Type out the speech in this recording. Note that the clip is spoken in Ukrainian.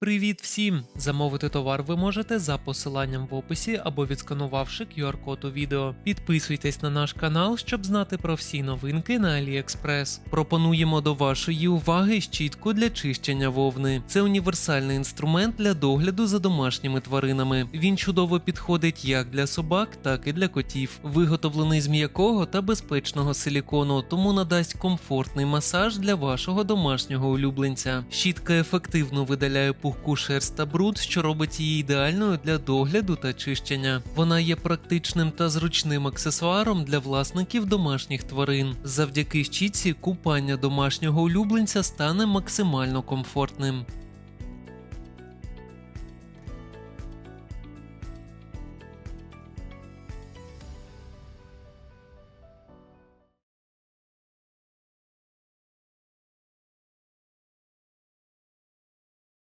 Привіт всім! Замовити товар ви можете за посиланням в описі або відсканувавши QR-код у відео. Підписуйтесь на наш канал, щоб знати про всі новинки на AliExpress. Пропонуємо до вашої уваги щітку для чищення вовни. Це універсальний інструмент для догляду за домашніми тваринами. Він чудово підходить як для собак, так і для котів. Виготовлений з м'якого та безпечного силікону, тому надасть комфортний масаж для вашого домашнього улюбленця. Щітка ефективно видаляє пухку шерсть та бруд, що робить її ідеальною для догляду та чищення. Вона є практичним та зручним аксесуаром для власників домашніх тварин. Завдяки щітці купання домашнього улюбленця стане максимально комфортним.